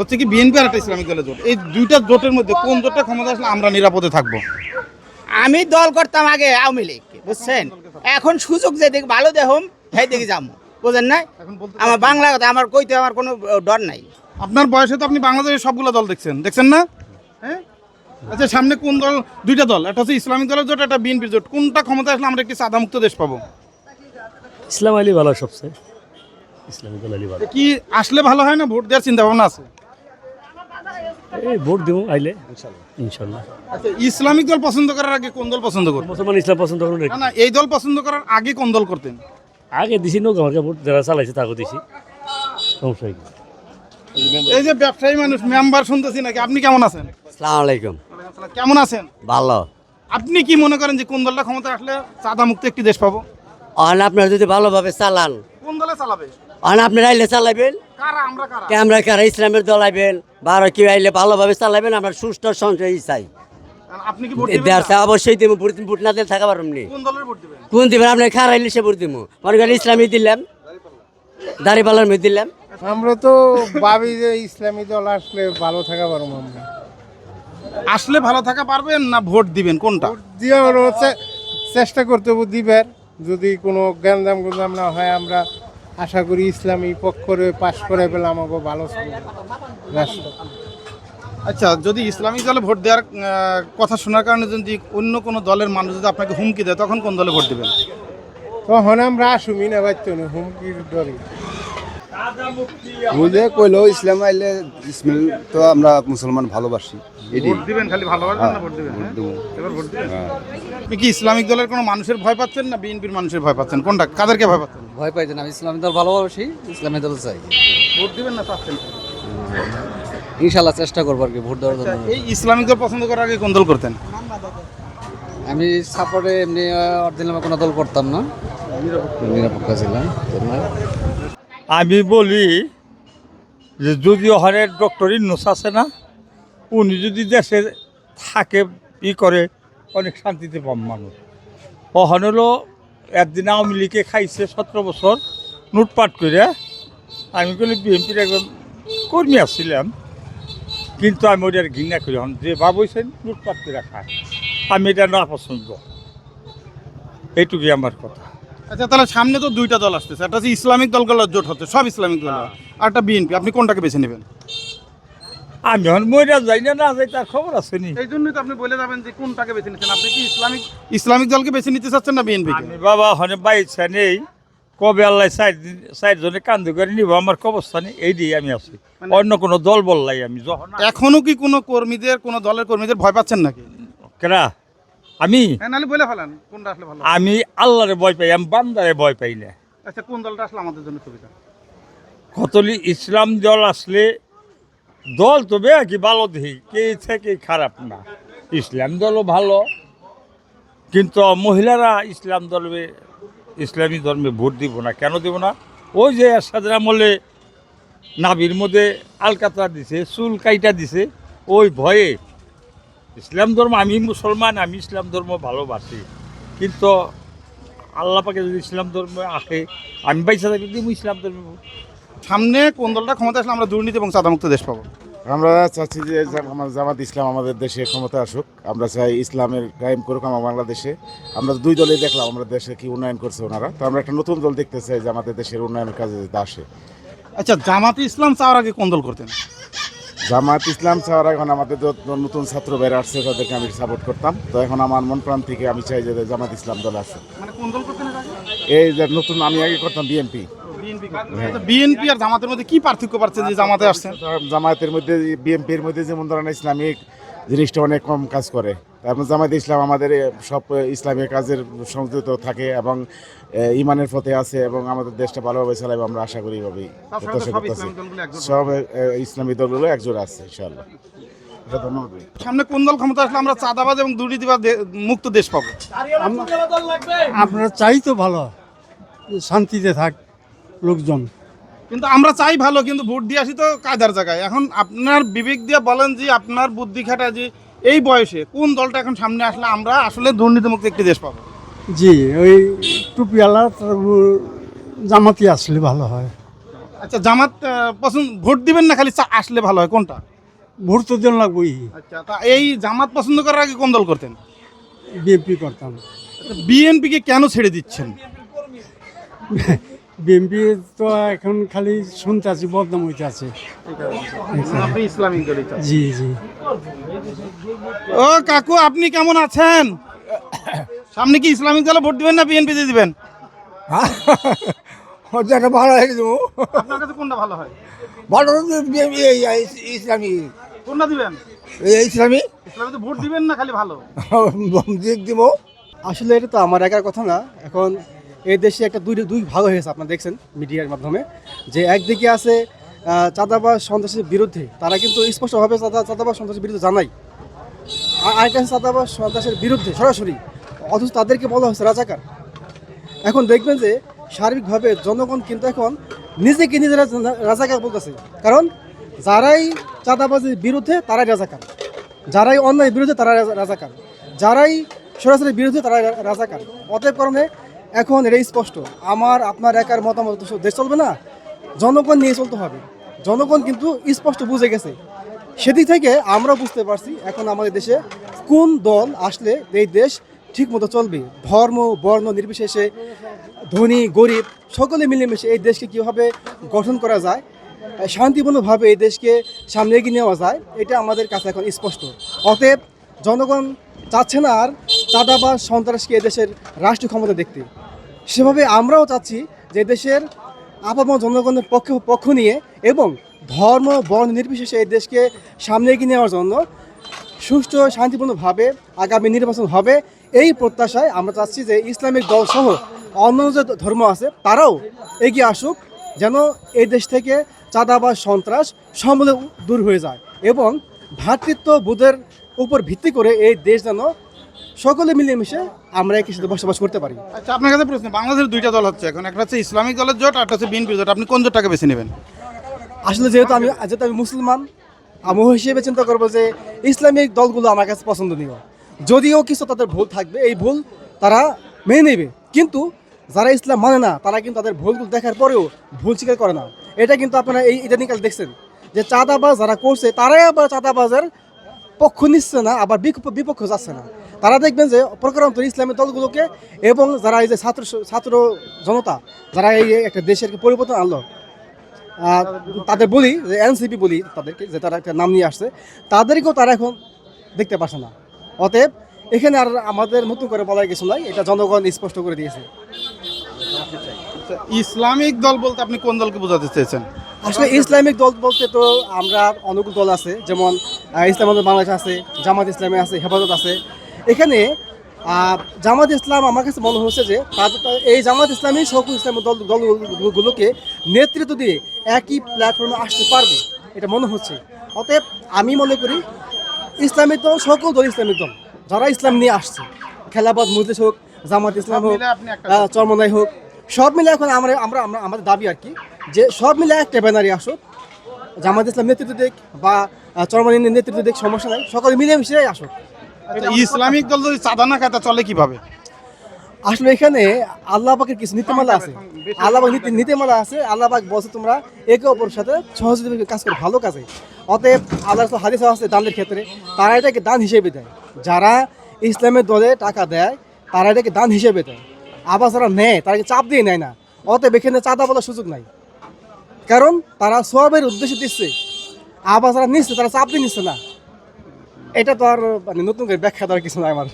হচ্ছে কি বিএনপি আর একটা ইসলামিক দলের জোট। এই দুইটা জোটের মধ্যে কোন জোটটা ক্ষমতা আসলে আমরা নিরাপদে থাকব? আমি দল করতাম আগে আওয়ামী লীগ বুঝছেন? এখন সুযোগ যে দিক ভালো দেখুম সেই দিকে যাব। বুঝেন না এখন বলতে আমার বাংলা কথা আমার কইতে আমার কোনো ডর নাই। আপনার বয়সে তো আপনি বাংলাদেশের সবগুলো দল দেখছেন। দেখছেন না? হ্যাঁ? আচ্ছা সামনে কোন দল? দুইটা দল একটা হচ্ছে ইসলামিক দলের জোট একটা বিএনপির জোট। কোনটা ক্ষমতা আসলে আমরা একটি সাদামুক্ত দেশ পাবো? ইসলাম আলী ভালো সবচেয়ে। ইসলামী দল আলী ভালো। কি আসলে ভালো হয় না ভোট দেওয়ার চিন্তা ভাবনা আছে? এই ভোট দিব আইলে। ইনশাল্লাহ। আচ্ছা ইসলামিক দল পছন্দ করার আগে কোন দল পছন্দ করতেন? মুসলমান ইসলাম পছন্দ করুন না না এই দল পছন্দ করার আগে কোন দল করতেন? আগে দিছি নৌকা আমাকে ভোট যারা চালাইছে তাকে দিছি। সমস্যা কি? এই যে ব্যবসায়ী মানুষ মেম্বার শুনতেছি নাকি? আপনি কেমন আছেন? সালাম আলাইকুম। কেমন আছেন? ভালো। আপনি কি মনে করেন যে কোন দলটা ক্ষমতা আসলে সাদা মুক্ত একটি দেশ পাবো? অন আপনারা যদি ভালোভাবে চালান। কোন দলে চালাবে? অন আপনারা আইলে চালাবেন কারা আমরা কারা? ক্যামেরা কারা? ইসলামের দল আইবেন বা আরও কেউ আইলে ভালোভাবে চালাবেন আমরা সুস্থ সঞ্চয় চাই। আপনি দিবেন? অবশ্যই দিব ভোট ভোট না দিলে থাকা পারবেন কোন দলের ভোট দিবেন? কোন দিবেন? আপনার খারাপ আইলে সে ভোট দিব মনে করেন ইসলামী দিলাম। দাড়িপালার মধ্যে দিলাম। আমরা তো ভাবি যে ইসলামী দল আসলে ভালো থাকা পারব আমরা। আসলে ভালো থাকা পারবেন না ভোট দিবেন? কোনটা? চে- চেষ্টা করতে হবে দিবার। যদি কোনো গ্যান্দাম গুন্দাম না হয় আমরা আশা করি ইসলামী পক্ষরে পাশ করে পেলে আমাকে ভালো রাষ্ট্র। আচ্ছা যদি ইসলামিক দলে ভোট দেওয়ার কথা শোনার কারণে যদি অন্য কোনো দলের মানুষ যদি আপনাকে হুমকি দেয় তখন কোন দলে ভোট দেবেন? তখন আমরা আসুমি না বাচ্চা না হুমকির ডরে বুঝে কইলো ইসলাম আইলে ইসমাইল তো আমরা মুসলমান ভালোবাসি। ভোট দিবেন খালি ভালোবাসবেন না ভোট দিবেন হ্যাঁ? এবার ভোট দিবেন। আপনি কি ইসলামিক দলের কোনো মানুষের ভয় পাচ্ছেন না বিএনপির মানুষের ভয় পাচ্ছেন? কোনটা? কাদেরকে ভয় পাচ্ছেন? ভয় পাইতেন আমি ইসলামী দল ভালোবাসি ইসলামী দল চাই। ভোট দিবেন না পাচ্ছেন ইনশাল্লাহ চেষ্টা করব আর কি ভোট দেওয়ার জন্য। এই ইসলামিক দল পছন্দ করার আগে কোন দল করতেন? আমি সাপোর্টে এমনি অরিজিনাল কোনো দল করতাম না। নিরপেক্ষ। ছিলাম আমি বলি যে যদি ওখানে ডক্টর ইন্নুস আছে না উনি যদি দেশে থাকে ই করে অনেক শান্তিতে পাম মানুষ। ওখানে হলো একদিন আওয়ামী লীগে খাইছে সতেরো বছর নোটপাট করে। আমি বলি বিএনপির একজন কর্মী আসছিলাম কিন্তু আমি ওটার ঘৃণা করি। হন যে ভাবছেন লুটপাট করে খায়। আমি এটা না পছন্দ। এইটুকুই আমার কথা। আচ্ছা তাহলে সামনে তো দুইটা দল আসতেছে। একটা হচ্ছে ইসলামিক দলগুলোর জোট হচ্ছে সব ইসলামিক দল। আর একটা বিএনপি। আপনি কোনটাকে বেছে নেবেন? আমি এখন মহিলা যাই না না যাই তার খবর আছে নি। এই জন্যই তো আপনি বলে যাবেন যে কোনটাকে বেছে নিচ্ছেন। আপনি কি ইসলামিক ইসলামিক দলকে বেছে নিতে চাচ্ছেন না বিএনপি আমি বাবা ওখানে বাইচ্ছা নেই। কবে আল্লাহ সাইড সাইড জনে কান্দু করে নিব আমার কবস্থানে এই দিয়ে আমি আছি। অন্য কোনো দল বললাই আমি যখন এখনও কি কোনো কর্মীদের কোনো দলের কর্মীদের ভয় পাচ্ছেন নাকি? কেনা আমি? হ্যাঁ বলে ফেলান কোনটা আসলে ভালো আমি আল্লাহরে ভয় পাই আমি বান্দারে ভয় পাই না। আচ্ছা কোন দলটা আসলে আমাদের জন্য সুবিধা? কতলি ইসলাম দল আসলে দল তো বে কি ভালো দেখি, কে থেকে খারাপ না। ইসলাম দলও ভালো, কিন্তু মহিলারা ইসলাম দলে ইসলামী ধর্মে ভোট দিব না, কেন দিব না? ওই যে এরশাদের আমলে নাবির মধ্যে আলকাতা দিছে, চুল কাইটা দিছে, ওই ভয়ে ইসলাম ধর্ম, আমি মুসলমান, আমি ইসলাম ধর্ম ভালোবাসি, কিন্তু আল্লাহ পাকে যদি ইসলাম ধর্ম আসে, আমি বাইসা থাকি ইসলাম ধর্ম। সামনে কোন দলটা ক্ষমতা আসলে আমরা দুর্নীতি এবং চাঁদামুক্ত দেশ পাবো। আমরা চাচ্ছি যে আমার জামাত ইসলাম আমাদের দেশে ক্ষমতা আসুক। আমরা চাই ইসলামের কায়েম করুক আমার বাংলাদেশে। আমরা দুই দলে দেখলাম আমরা দেশে কি উন্নয়ন করছে ওনারা। তো আমরা একটা নতুন দল দেখতে চাই যে আমাদের দেশের উন্নয়নের কাজে যাতে আসে। আচ্ছা জামাতে ইসলাম চাওয়ার আগে কোন দল করতেন? জামাত ইসলাম চাওয়ার এখন আমাদের নতুন ছাত্র বের আসছে তাদেরকে আমি সাপোর্ট করতাম। তো এখন আমার মন প্রাণ থেকে আমি চাই যে জামাত ইসলাম দল আসুক। মানে কোন দল করতেন এই যে নতুন আমি আগে করতাম বিএনপি। বিএনপি আর জামাতের মধ্যে কি পার্থক্য পাচ্ছেন যে জামাতে আসছেন জামায়াতের মধ্যে বিএনপির মধ্যে যেমন ধরেন ইসলামিক জিনিসটা অনেক কম কাজ করে। তারপর জামায়াত ইসলাম আমাদের সব ইসলামিক কাজের সংযুক্ত থাকে এবং ইমানের পথে আছে এবং আমাদের দেশটা ভালোভাবে চালাবে আমরা আশা করি এভাবেই। প্রত্যাশা সব করতেছি। ইসলামিক দলগুলো একজোট সব ইসলামী দলগুলো একজোট আছে ইনশাআল্লাহ। সামনে কোন দল ক্ষমতা আসলে আমরা চাঁদাবাজ এবং দুর্নীতিবাদ মুক্ত দেশ পাবো? আমরা চাই তো ভালো শান্তিতে থাক। লোকজন। কিন্তু আমরা চাই ভালো কিন্তু ভোট দিয়ে আসি তো কায়দার জায়গায়। এখন আপনার বিবেক দিয়ে বলেন যে আপনার বুদ্ধি খাটা যে এই বয়সে কোন দলটা এখন সামনে আসলে আমরা আসলে দুর্নীতিমুক্ত একটি দেশ পাবো? জি ওই টুপিওয়ালা জামাতি আসলে ভালো হয়। আচ্ছা জামাত পছন্দ ভোট দিবেন না খালি আসলে ভালো হয় কোনটা? ভোট তো দিন লাগবেই। আচ্ছা তা এই জামাত পছন্দ করার আগে কোন দল করতেন? বিএনপি করতাম। বিএনপি কে কেন ছেড়ে দিচ্ছেন? বিএনপি তো এখন খালি শুনতে আছি বদনাম হইতে আছে। আপনি ইসলামিক জি জি। ও কাকু আপনি কেমন আছেন? সামনে কি ইসলামিক দলে ভোট দিবেন না বিএনপি দিয়ে দিবেন? যেটা ভালো হয়ে দেবো আপনার কাছে কোনটা ভালো হয়? ভালো ইসলামী। কোনটা দিবেন? ইসলামী? ইসলামিতে ভোট দিবেন না খালি ভালো? দিব। আসলে এটা তো আমার একার কথা না। এখন এই দেশে একটা দুই দুই ভাগ হয়ে গেছে, আপনারা দেখছেন মিডিয়ার মাধ্যমে। যে একদিকে আছে চাঁদাবাজ সন্ত্রাসের বিরুদ্ধে, তারা কিন্তু স্পষ্টভাবে চাঁদা চাঁদাবাজ সন্ত্রাসের বিরুদ্ধে জানাই আর আরেকটা আছে চাঁদাবাজ সন্ত্রাসের বিরুদ্ধে সরাসরি, অথচ তাদেরকে বলা হচ্ছে রাজাকার। এখন দেখবেন যে সার্বিকভাবে জনগণ কিন্তু এখন নিজেকে নিজেরা রাজাকার বলতেছে। কারণ যারাই চাঁদাবাজির বিরুদ্ধে, তারাই রাজাকার। যারাই অন্যায়ের বিরুদ্ধে তারা রাজা- রাজাকার। যারাই সরাসরি বিরুদ্ধে তারা রাজাকার। অতএব কারণে এখন এটাই স্পষ্ট। আমার, আপনার একার মতামত দেশ চলবে না। জনগণ নিয়ে চলতে হবে। জনগণ কিন্তু স্পষ্ট বুঝে গেছে। সেদিক থেকে আমরা বুঝতে পারছি এখন আমাদের দেশে কোন দল আসলে এই দেশ ঠিক মতো চলবে। ধর্ম, বর্ণ নির্বিশেষে, ধনী, গরিব, সকলে মিলেমিশে এই দেশকে কীভাবে গঠন করা যায়, শান্তিপূর্ণভাবে এই দেশকে সামনে এগিয়ে নেওয়া যায়, এটা আমাদের কাছে এখন স্পষ্ট। অতএব জনগণ চাচ্ছে না আর চাঁদাবাজ সন্ত্রাসকে এদেশের রাষ্ট্রীয় ক্ষমতা দেখতে। সেভাবে আমরাও চাচ্ছি যে দেশের আপামর জনগণের পক্ষ পক্ষ নিয়ে এবং ধর্ম, বর্ণ নির্বিশেষে এই দেশকে সামনে এগিয়ে নেওয়ার জন্য সুষ্ঠু, শান্তিপূর্ণভাবে আগামী নির্বাচন হবে। এই প্রত্যাশায় আমরা চাচ্ছি যে ইসলামিক দল সহ অন্যান্য যে ধর্ম আছে, তারাও এগিয়ে আসুক, যেন এই দেশ থেকে চাঁদাবাজ, সন্ত্রাস সমূলে দূর হয়ে যায় এবং ভ্রাতৃত্ব বোধের উপর ভিত্তি করে এই দেশ যেন সকলে মিলেমিশে আমরা একই সাথে বসবাস করতে পারি। আচ্ছা আপনার কাছে প্রশ্ন বাংলাদেশের দুইটা দল হচ্ছে এখন একটা হচ্ছে ইসলামিক দলের জোট আর একটা হচ্ছে বিএনপি জোট। আপনি কোন জোটটাকে বেছে নেবেন? আসলে যেহেতু আমি যেহেতু আমি মুসলমান আমি হিসেবে চিন্তা করব যে ইসলামিক দলগুলো আমার কাছে পছন্দনীয়। যদিও কিছু তাদের ভুল থাকবে এই ভুল তারা মেনে নেবে। কিন্তু যারা ইসলাম মানে না তারা কিন্তু তাদের ভুলগুলো দেখার পরেও ভুল স্বীকার করে না। এটা কিন্তু আপনারা এই ইদানিংকাল দেখছেন যে চাঁদাবাজ যারা করছে তারাই আবার চাঁদাবাজের পক্ষ নিচ্ছে না আবার বিপক্ষ যাচ্ছে না। তারা দেখবেন যে প্রকারান্ত ইসলামী দলগুলোকে এবং যারা এই যে ছাত্র ছাত্র জনতা যারা এই একটা দেশের পরিবর্তন আনলো তাদের বলি যে এনসিপি বলি তাদেরকে যে তারা একটা নাম নিয়ে আসছে তাদেরকেও তারা এখন দেখতে পাচ্ছে না। অতএব এখানে আর আমাদের নতুন করে বলার কিছু নাই এটা জনগণ স্পষ্ট করে দিয়েছে। আচ্ছা, ইসলামিক দল বলতে আপনি কোন দলকে বোঝাতে চেয়েছেন? আসলে ইসলামিক দল বলতে তো আমরা অনুকূল দল আছে যেমন ইসলাম বাংলাদেশ আছে জামাত ইসলামী আছে হেফাজত আছে। এখানে জামাত ইসলাম আমার কাছে মনে হচ্ছে যে এই জামাত ইসলামী সকল ইসলামী দল দলগুলোকে নেতৃত্ব দিয়ে একই প্ল্যাটফর্মে আসতে পারবে এটা মনে হচ্ছে। অতএব আমি মনে করি ইসলামিক দল সকল দল ইসলামিক দল যারা ইসলাম নিয়ে আসছে খেলাবাদ মজলিস হোক জামাত ইসলাম হোক চরমনাই হোক সব মিলে এখন আমরা আমরা আমরা আমাদের দাবি আর কি যে সব মিলে একটা ব্যানারই আসুক জামাত ইসলাম নেতৃত্ব দিক বা চরমনাই নেতৃত্ব দিক সমস্যা নাই সকলে মিলেমিশে আসুক। ইসলামিক দল যদি চাঁদা না খায় চলে কীভাবে? আসলে এখানে আল্লাহ পাকের কিছু নীতিমালা আছে। আল্লাহ পাক নীতি নীতিমালা আছে। আল্লাহ পাক বলছে তোমরা একে অপরের সাথে সহযোগিতা কাজ করে ভালো কাজে। অতএব আল্লাহ হাদিস আছে দানের ক্ষেত্রে তারা এটাকে দান হিসেবে দেয়। যারা ইসলামের দলে টাকা দেয় তারা এটাকে দান হিসেবে দেয়। আবার যারা নেয় তারাকে চাপ দিয়ে নেয় না। অতএব এখানে চাঁদা বলার সুযোগ নাই। কারণ তারা সবের উদ্দেশ্যে দিচ্ছে। আবার যারা নিচ্ছে তারা চাপ দিয়ে নিচ্ছে না। এটা তো আর মানে নতুন করে ব্যাখ্যা দেওয়ার কিছু নাই আমার।